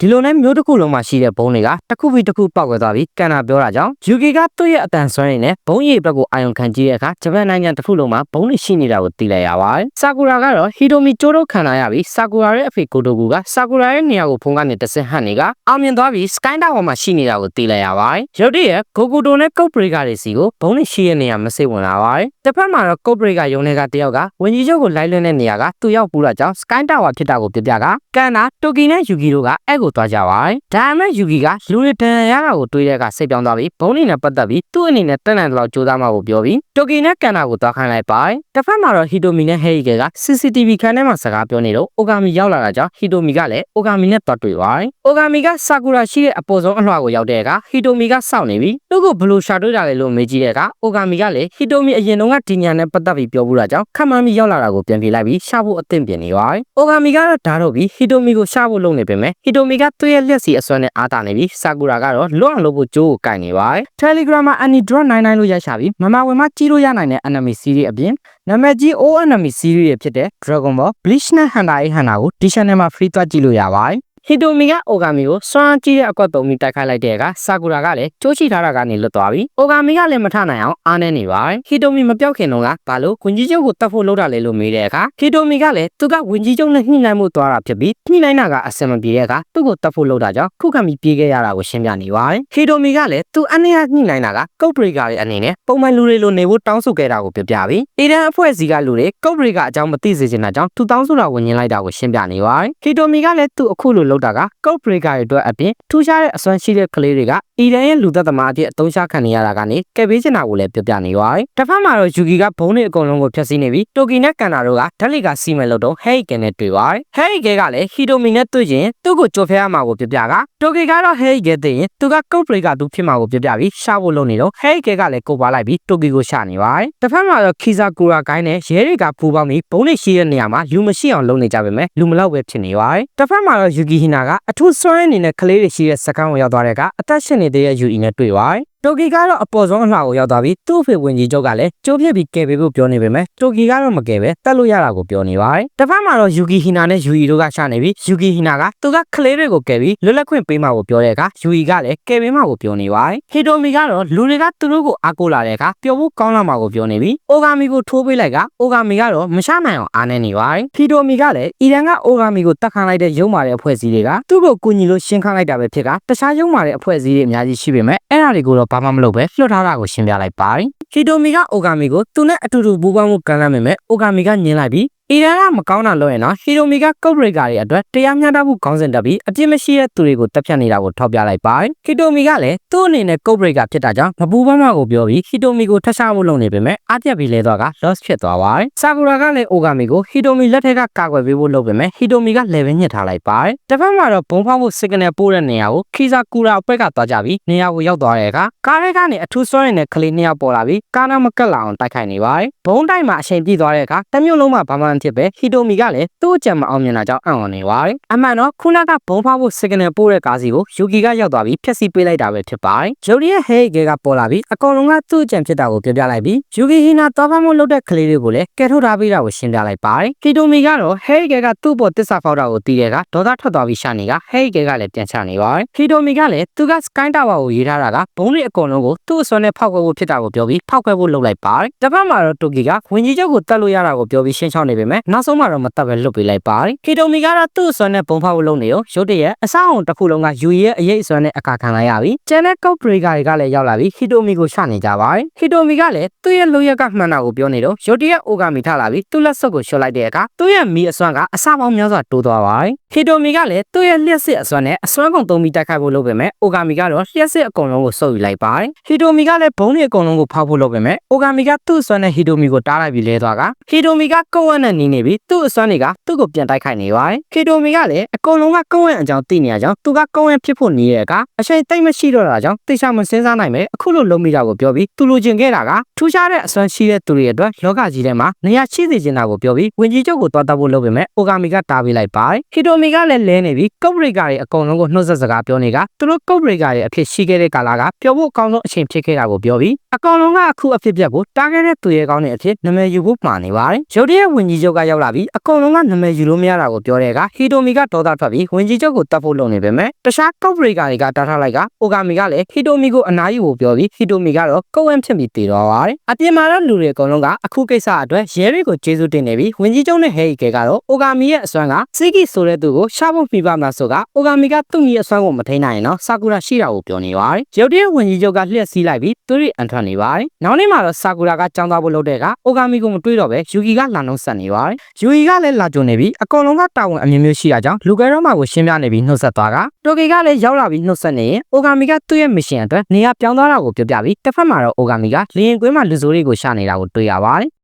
ဒီလိုနဲ့မျိုးတစ်ခုလုံးမှာရှိတဲ့ဘုံတွေကတစ်ခုပြီးတစ်ခုပောက်ကွဲသွားပြီးကန်နာပြောတာကြောင့် UK ကသူ့ရဲ့အတန်ဆွမ်းရည်နဲ့ဘုံရည်ဘက်ကိုအာရုံခံကြည့်တဲ့အခါဂျပန်နိုင်ငံတစ်ခုလုံးမှာဘုံတွေရှိနေတာကိုသိလိုက်ရပါတယ်။ဆာကူရာကတော့ဟီတိုမီကျိုးတို့ခံလာရပြီးဆာကူရာရဲ့အဖေကိုတိုကူကဆာကူရာရဲ့နေရာကိုဖုန်းကနေတဆင့်ဟန်နေကအောင်မြင်သွားပြီး Sky Tower မှာရှိနေတာကိုသိလိုက်ရပါတယ်။ရုတ်တရက်ဂိုကူတိုနဲ့ကုတ်ပရိကာတွေစီကိုဘုံတွေရှိတဲ့နေရာမစိတ်ဝင်လာပါတယ်။တစ်ဖက်မှာတော့ကုတ်ပရိကာယုံတွေကတယောက်ကဝင်ကြီးချုပ်ကိုလိုက်လွှင့်တဲ့နေရာကသူရောက်ပူတာကြောင့် Sky Tower ဖြစ်တာကိုပြပြကကန်နာတိုကီနဲ့ယူကီတို့ကအဲ့ကိုသွားကြပါတယ်။ဒါပေမဲ့ယူကီကလူတွေတန်ရတာကိုတွေးတဲ့ကစိတ်ပြောင်းသွားပြီးဘုံတွေနဲ့ပတ်သက်ပြီးသူ့အနေနဲ့တက်နိုင်တဲ့လောက်ကြိုးစားမှကိုပြောပြီးတိုကီနဲ့ကန်နာကိုသွားခိုင်းလိုက်ပါတယ်။တစ်ဖက်မှာတော့ဟီတိုမီနဲ့ဟဲရီက CCTV ခန်းထဲမှာစကားပြောနေတော့အိုဂါမီရောက်လာတာကြောင့်ဟီတိုမီကလည်းအိုဂါမီနဲ့သွားတွေ့ပါတယ်။အိုဂါမီကဆာကူရာရှိတဲ့အပေါ်ဆုံးအလွှာကိုရောက်တဲ့အခါဟီတိုမီကစောင့်နေပြီးသူ့ကိုဘယ်လိုရှာတွေ့တာလဲလို့မေးကြည့်တဲ့အခါအိုဂါမီကလည်းဟီတိုမီအရင်တုန်းကဒီညာနဲ့ပတ်သက်ပြီးပြောဘူးတာကြောင့်ခက်မှန်းပြီးရောက်လာတာကိုပြန်ပြေးလိုက်ပြီးရှာဖို့အသင့်ပြင်နေပါတယ်။အိုဂါမီကတော့ဓာတ်တော့ပြီးဟီတိုမီကိုရှာဖို့လုပ်နေပေမဲ့ဟီတိုမီကသူ့ရဲ့လက်စီအစွမ်းနဲ့အားတာနေပြီးဆာကူရာကတော့လွတ်အောင်လုပ်ဖို့ကြိုးကိုကင်နေပါတယ်။ Telegram မှာ Anidro 99လို့ရိုက်ရှာပြီးမမဝင်မှာကြီးလို့ရနိုင်တဲ့ enemy series အပြင်နာမည်ကြီး O enemy series တွေဖြစ်တဲ့ Dragon Ball, Bleach နဲ့ Hunter x Hunter ကိုဒီ channel မှာ free သွားကြည့်လို့ရပါတယ်ဟီတိုမီကအိုဂါမီကိုစွမ်းကြီးတဲ့အကွက်သုံးပြီးတိုက်ခိုက်လိုက်တဲ့အခါဆာကူရာကလည်းကြိုးချီထားတာကနေလွတ်သွားပြီးအိုဂါမီကလည်းမထနိုင်အောင်အားနေနေပါတယ်ဟီတိုမီမပြောက်ခင်တော့ကဘာလို့ဝင်ကြီးချုပ်ကိုတတ်ဖို့လုပ်တာလဲလို့မေးတဲ့အခါဟီတိုမီကလည်းသူကဝင်ကြီးချုပ်နဲ့ညှိနှိုင်းမှုသွားတာဖြစ်ပြီးညှိနှိုင်းတာကအဆင်မပြေတဲ့အခါသူ့ကိုတတ်ဖို့လုပ်တာကြောင့်ခုခံပြီးပြေးခဲ့ရတာကိုရှင်းပြနေပါတယ်ဟီတိုမီကလည်းသူအနေနဲ့ညှိနှိုင်းတာကကုတ်ဘရိကာရဲ့အနေနဲ့ပုံမှန်လူတွေလိုနေဖို့တောင်းဆိုခဲ့တာကိုပြောပြပြီးအီရန်အဖွဲ့အစည်းကလူတွေကုတ်ဘရိကာအကြောင်းမသိစေချင်တာကြောင့်သူတောင်းဆိုတာကိုညှင်းလိုက်တာကိုရှင်းပြနေပါတယ်ဟီတိုမီကလည်းသူ့အခုလိုလုပ်တာကကုတ်ဘရိကာရဲ့အတွက်အပြင်ထူးခြားတဲ့အစွမ်းရှိတဲ့ကလေးတွေက အီရန်ရဲ့လူသက်သမားအဖြစ်အသုံးချခံနေရတာကနေကဲပေးချင်တာကိုလည်းပြောပြနေပါတယ်တစ်ဖက်မှာတော့ယူဂီကဘုံတွေအကုန်လုံးကိုဖျက်ဆီးနေပြီးတိုကီနဲ့ကန်နာတို့ကဓာတ်လီကစီမယ်လို့တော့ဟဲရီကန်နဲ့တွေ့ပါတယ်ဟဲရီကဲကလည်းဟီတိုမီနဲ့တွေ့ရင်သူ့ကိုကြိုဖဲရမှာကိုပြောပြကတိုကီကတော့ဟဲရီကဲသိရင်သူကကုတ်ဘရိကာသူဖြစ်မှာကိုပြောပြပြီးရှာဖို့လုပ်နေတော့ဟဲရီကဲကလည်းကိုပါလိုက်ပြီးတိုကီကိုရှာနေပါတယ်တစ်ဖက်မှာတော့ခီဇာကူရာကိုင်းနဲ့ရဲတွေကပူပေါင်းပြီးဘုံတွေရှိတဲ့နေရာမှာလူမရှိအောင်လုပ်နေကြပါမယ်လူမလောက်ပဲဖြစ်နေပါတယ်တစ်ဖက်မှာတော့ယူဂီဟီနာကအထူးစွမ်းအနေနဲ့ကလေးတွေရှိတဲ့စကန်ကိုရောက်သွားတဲ့ကအသက်ရှင်နေတဲ့ယူအီနဲ့တွေ့ပါတယ်တိုကီကတော့အပေါ်ဆုံးအလှကိုရောက်သွားပြီးသူ့ဖေဝင်ကြီးချုပ်ကလည်းကြိုးပြစ်ပြီးကယ်ပေးဖို့ပြောနေပေမဲ့တိုကီကတော့မကယ်ပဲတက်လို့ရတာကိုပြောနေပါတယ်။တစ်ဖက်မှာတော့ယူကီဟီနာနဲ့ယူအီတို့ကရှာနေပြီးယူကီဟီနာကသူကကလေးတွေကိုကယ်ပြီးလွတ်လပ်ခွင့်ပေးမှာကိုပြောတဲ့အခါယူအီကလည်းကယ်ပေးမှာကိုပြောနေပါတယ်။ဟီတိုမီကတော့လူတွေကသူတို့ကိုအားကိုးလာတဲ့အခါပျော်ဖို့ကောင်းလာမှာကိုပြောနေပြီးအိုဂါမီကိုထိုးပေးလိုက်ကအိုဂါမီကတော့မရှာနိုင်အောင်အားနေနေပါတယ်။ဟီတိုမီကလည်းအီရန်ကအိုဂါမီကိုတက်ခန့်လိုက်တဲ့ရုံမာတဲ့အဖွဲ့အစည်းတွေကသူ့ကိုကူညီလို့ရှင်းခန့်လိုက်တာပဲဖြစ်ကတခြားရုံမာတဲ့အဖွဲ့အစည်းတွေအများကြီးရှိပေမဲ့အဲ့ဒါတွေကိုတော့ဘာမှမလုပ်ပဲလွှတ်ထားတာကိုရှင်းပြလိုက်ပါတယ်။ဟီတိုမီကအိုဂါမီကိုသူနဲ့အတူတူပူးပေါင်းမှုကမ်းလှမ်းပေမဲ့အိုဂါမီကညင်လိုက်ပြီး အီရန်ကမကောင်းတာလုပ်ရင်တော့ဟီရိုမီကကုတ်ဘရိကာတွေအတွက်တရားမျှတမှုခေါင်းစဉ်တက်ပြီးအပြစ်မရှိတဲ့သူတွေကိုတပ်ဖြတ်နေတာကိုထောက်ပြလိုက်ပါတယ်။ဟီတိုမီကလည်းသူ့အနေနဲ့ကုတ်ဘရိကာဖြစ်တာကြောင့်မပူပန်းမကိုပြောပြီးဟီတိုမီကိုထပ်ရှားဖို့လုပ်နေပေမဲ့အပြက်ပြီးလဲတော့က loss ဖြစ်သွားပါတယ်။ဆာကူရာကလည်းအိုဂါမီကိုဟီတိုမီလက်ထက်ကကာကွယ်ပေးဖို့လုပ်ပေမဲ့ဟီတိုမီက level ညှစ်ထားလိုက်ပါတယ်။တစ်ဖက်မှာတော့ဘုံဖောက်ဖို့ signal ပို့တဲ့နေရာကိုခီဇာကူရာအပက်ကသွားကြပြီးနေရာကိုရောက်သွားတဲ့အခါကားရဲကနေအထူးစွမ်းနေတဲ့ကလေးနှစ်ယောက်ပေါ်လာပြီးကားနာမကက်လာအောင်တိုက်ခိုက်နေပါတယ်။ဘုံတိုက်မှာအချိန်ပြည့်သွားတဲ့အခါတစ်မျိုးလုံးမှာဘာမှမဖြစ်ပဲဟီတိုမီကလည်းသူ့အကြံမအောင်မြင်တာကြောင့်အံ့ဩနေပါတယ်။အမှန်တော့ခုနကဘုံဖောက်ဖို့ signal ပို့တဲ့ကားစီကိုယူကီကရောက်သွားပြီးဖျက်ဆီးပေးလိုက်တာပဲဖြစ်ပါတယ်။ဂျိုဒီရဲ့ဟဲဂဲကပေါ်လာပြီးအကောင်လုံးကသူ့အကြံဖြစ်တာကိုပြောပြလိုက်ပြီးယူကီဟီနာတော်ဖမ်းမှုလုပ်တဲ့ကလေးတွေကိုလည်းကဲထုတ်ထားပေးတာကိုရှင်းပြလိုက်ပါတယ်။ကီတိုမီကတော့ဟဲဂဲကသူ့ပေါ်တစ္ဆာဖောက်တာကိုတီးတဲ့ကဒေါသထွက်သွားပြီးရှာနေကဟဲဂဲကလည်းပြန်ချနေပါတယ်။ကီတိုမီကလည်းသူက Sky Tower ကိုရေးထားတာကဘုံတွေအကောင်လုံးကိုသူ့အစွမ်းနဲ့ဖောက်ခွဲဖို့ဖြစ်တာကိုပြောပြီးဖောက်ခွဲဖို့လုပ်လိုက်ပါတယ်။တစ်ဖက်မှာတော့တိုကီကဝင်ကြီးချုပ်ကိုတတ်လို့ရတာကိုပြောပြီးရှင်းချောင်းနေပေမဲ့နောက်ဆုံးမှာတော့မတတ်ပဲလွတ်ပေးလိုက်ပါတယ်။ကီတိုမီကတော့သူ့အစွမ်းနဲ့ပုံဖောက်ဖို့လုပ်နေရောရုတ်တရက်အဆောက်အုံတစ်ခုလုံးကယူရဲ့အရေးအစွမ်းနဲ့အခါခံလိုက်ရပြီးကျန်တဲ့ကောက်ဘရိကာတွေကလည်းရောက်လာပြီးဟီတိုမီကိုရှနေကြပါတယ်။ဟီတိုမီကလည်းသူ့ရဲ့လိုရက်ကမှန်တာကိုပြောနေတော့ရုတ်တရက်အိုဂါမီထလာပြီးသူ့လက်စွပ်ကိုရှော့လိုက်တဲ့အခါသူ့ရဲ့မီအစွမ်းကအစပေါင်းများစွာတိုးသွားပါတယ်။ဟီတိုမီကလည်းသူ့ရဲ့လျှက်စစ်အစွမ်းနဲ့အစွမ်းကုန်သုံးပြီးတိုက်ခိုက်ဖို့လုပ်ပေမဲ့အိုဂါမီကတော့လျှက်စစ်အကုန်လုံးကိုစုပ်ယူလိုက်ပါတယ်။ဟီတိုမီကလည်းဘုံတွေအကုန်လုံးကိုဖောက်ဖို့လုပ်ပေမဲ့အိုဂါမီကသူ့အစွမ်းနဲ့ဟီတိုမီကိုတားလိုက်ပြီးလဲသွားကဟီတိုမီကကုတ်ဝက်နဲ့နီးနေပြီးသူ့အစွမ်းတွေကသူ့ကိုပြန်တိုက်ခိုက်နေပါတယ်။ဟီတိုမီကလည်းအကုန်လုံးကကုတ်ဝက်အကြောင်းသိနေရကြောင်းသူကကုတ်ဝက်ဖြစ်ဖို့နေရတဲ့ကအချိန်တိတ်မရှိတော့တာကြောင့်တိတ်ချမစင်းစားနိုင်ပဲအခုလိုလုံးမိတာကိုပြောပြီးသူလိုချင်ခဲ့တာကထူးခြားတဲ့အစွမ်းရှိတဲ့သူတွေအတွက်လောကကြီးထဲမှာနေရာရှိစေချင်တာကိုပြောပြီးဝင်ကြီးချုပ်ကိုတွားတတ်ဖို့လုပ်ပေမဲ့အိုဂါမီကတားပေးလိုက်ပါတယ်ဟီတိုမီကလည်းလဲနေပြီးကုတ်ဘရိကာတွေအကုန်လုံးကိုနှုတ်ဆက်စကားပြောနေကသူတို့ကုတ်ဘရိကာတွေအဖြစ်ရှိခဲ့တဲ့ကာလကပျော်ဖို့အကောင်းဆုံးအချိန်ဖြစ်ခဲ့တာကိုပြောပြီးအကောင်လုံးကအခုအဖြစ်ပြက်ကိုတားခဲ့တဲ့သူရဲ့ကောင်းတဲ့အဖြစ်နာမည်ယူဖို့မှာနေပါတယ်ရုတ်တရက်ဝင်ကြီးချုပ်ချုပ်ကရောက်လာပြီးအကုန်လုံးကနာမည်ယူလို့မရတာကိုပြောတဲ့အခါဟီတိုမီကဒေါသထွက်ပြီးဝင်ကြီးချုပ်ကိုတတ်ဖို့လုပ်နေပေမဲ့တခြားကော့ဘရိကာတွေကတားထားလိုက်ကအိုဂါမီကလည်းဟီတိုမီကိုအနားယူဖို့ပြောပြီးဟီတိုမီကတော့ကုတ်ဝမ်းဖြစ်ပြီးတည်တော့ပါတယ်အပြင်မှာတော့လူတွေအကုန်လုံးကအခုကိစ္စအတွက်ရဲတွေကိုကျေးဇူးတင်နေပြီးဝင်ကြီးချုပ်နဲ့ဟဲရီကဲကတော့အိုဂါမီရဲ့အစွမ်းကစီကီဆိုတဲ့သူကိုရှာဖို့ပြပါမလားဆိုကအိုဂါမီကသူ့ကြီးအစွမ်းကိုမထိန်နိုင်ရင်တော့ဆာကူရာရှိတာကိုပြောနေပါတယ်ရုတ်တရက်ဝင်ကြီးချုပ်ကလှည့်စီးလိုက်ပြီးသူတို့အန်ထွက်နေပါတယ်နောက်နေ့မှာတော့ဆာကူရာကကြောင်းသွားဖို့လုပ်တဲ့အခါအိုဂါမီကိုမတွေးတော့ပဲယူဂီကလာနှုတ်ဆက်နေပါတယ်ယူဂီကလည်းလာကြုံနေပြီးအကောင်လုံးကတာဝန်အမျိုးမျိုးရှိတာကြောင့်လူကဲတော့မှကိုရှင်းပြနေပြီးနှုတ်ဆက်သွားကတိုဂီကလည်းရောက်လာပြီးနှုတ်ဆက်နေရင်အိုဂါမီကသူ့ရဲ့မရှင်အတွက်နေရာပြောင်းသွားတာကိုပြောပြပြီးတစ်ဖက်မှာတော့အိုဂါမီကလေရင်ကွင်းမှာလူစိုးတွေကိုရှာနေတာကိုတွေ့ရပါတယ်